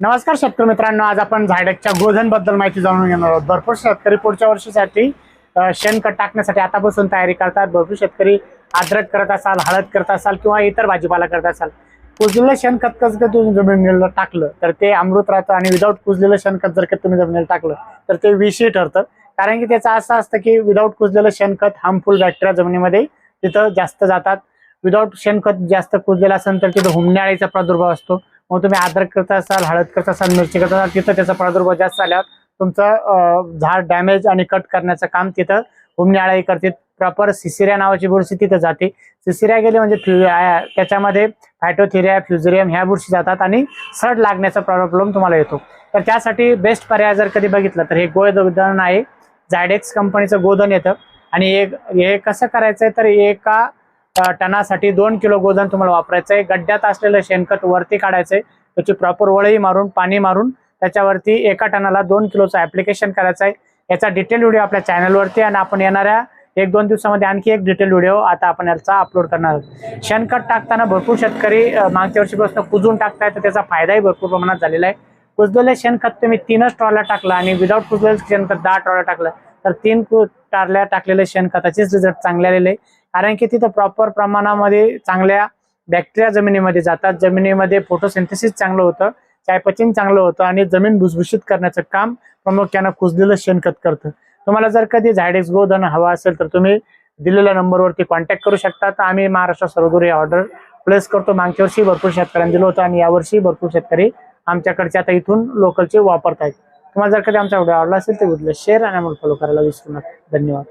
नमस्कार शेतकरी मित्रांनो आज आपण झायडकच्या गोधनबद्दल माहिती जाणून घेणार आहोत. भरपूर शेतकरी पुढच्या वर्षीसाठी शेणखत टाकण्यासाठी आतापासून तयारी करतात. भरपूर शेतकरी अद्रक करत असाल हळद करत असाल किंवा इतर भाजीपाला करत असाल. कुजलेलं शेणखत कसं तुम्ही जमिनीला टाकलं? तर ते अमृत राहतं आणि विदाऊट कुजलेलं शेणखत जर का तुम्ही जमिनीला टाकलं तर ते विषयी ठरतं. कारण की त्याचं असं असतं की विदाऊट कुजलेलं शेणखत हार्मफुल बॅक्टेरिया जमिनीमध्ये तिथं जास्त जातात. विदाऊट शेणखत जास्त कुजलेलं असेल तर तिथं हुमण्याळीचा प्रादुर्भाव असतो. मग तुम्ही अद्रक करत असाल हळद करत असाल मिरची करत असाल तिथं त्याचा प्रादुर्भाव जास्त झाल्यावर तुमचं झाड डॅमेज आणि कट करण्याचं काम तिथं हुमण्याळी करते. प्रॉपर सिसिरिया नावाची बुरशी तिथं जाते. सिसिरिया गेली म्हणजे त्याच्यामध्ये फायटोथेरिया फ्युझेरियम ह्या बुरशी जातात आणि सड लागण्याचा प्रॉब्लेम तुम्हाला येतो. तर त्यासाठी बेस्ट पर्याय जर कधी बघितलं तर हे गोधन आहे. झायडेक्स कंपनीचं गोधन येतं. आणि एक हे कसं करायचंय तर एका टनासाठी दोन किलो गोधन तुम्हाला वापरायचं आहे. गड्ड्यात असलेलं शेणखत वरती काढायचं आहे. त्याची प्रॉपर वळही मारून पाणी मारून त्याच्यावरती एका टनाला दोन किलोचं ऍप्लिकेशन करायचं आहे. याचा डिटेल व्हिडिओ आपल्या चॅनलवरती आणि आपण येणाऱ्या एक दोन दिवसामध्ये आणखी एक डिटेल व्हिडिओ आता आपण याचा अपलोड करणार आहोत. शेणखत टाकताना भरपूर शेतकरी मागच्या वर्षीपासून कुजून टाकताय तर त्याचा फायदाही भरपूर प्रमाणात झालेला आहे. कुजलेलं शेणखत तुम्ही तीनच ट्रॉल्या टाकलं आणि विदाऊट कुजलेलं शेणखत दहा ट्रॉल्या टाकलं. तर तीन टारल्या टाकलेले शेणखताचेच रिझल्ट चांगले आलेले कारण की तिथं प्रॉपर प्रमाणामध्ये चांगल्या बॅक्टेरिया जमिनीमध्ये जातात. जमिनीमध्ये फोटोसिंथेसिस चांगलं होतं. चायपचन चांगलं होतं आणि जमीन भुसभुशीत करण्याचं काम प्रामुख्यानं कुजलेलं शेणखत करतं. तुम्हाला जर कधी झायडेक्स गोधन हवा असेल तर तुम्ही दिलेल्या नंबरवरती कॉन्टॅक्ट करू शकता. तर आम्ही महाराष्ट्र सर्वदूर ऑर्डर प्लेस करतो. मागच्या वर्षी भरपूर शेतकऱ्यांनी दिलं होतं आणि यावर्षी भरपूर शेतकरी आमच्याकडचे आता इथून लोकलचे वापरतायत. तुम्हाला जर कधी आमचा व्हिडिओ आवडला असेल तर व्हिडिओला शेअर आणि आम्हाला फॉलो करायला विसरू नका. धन्यवाद.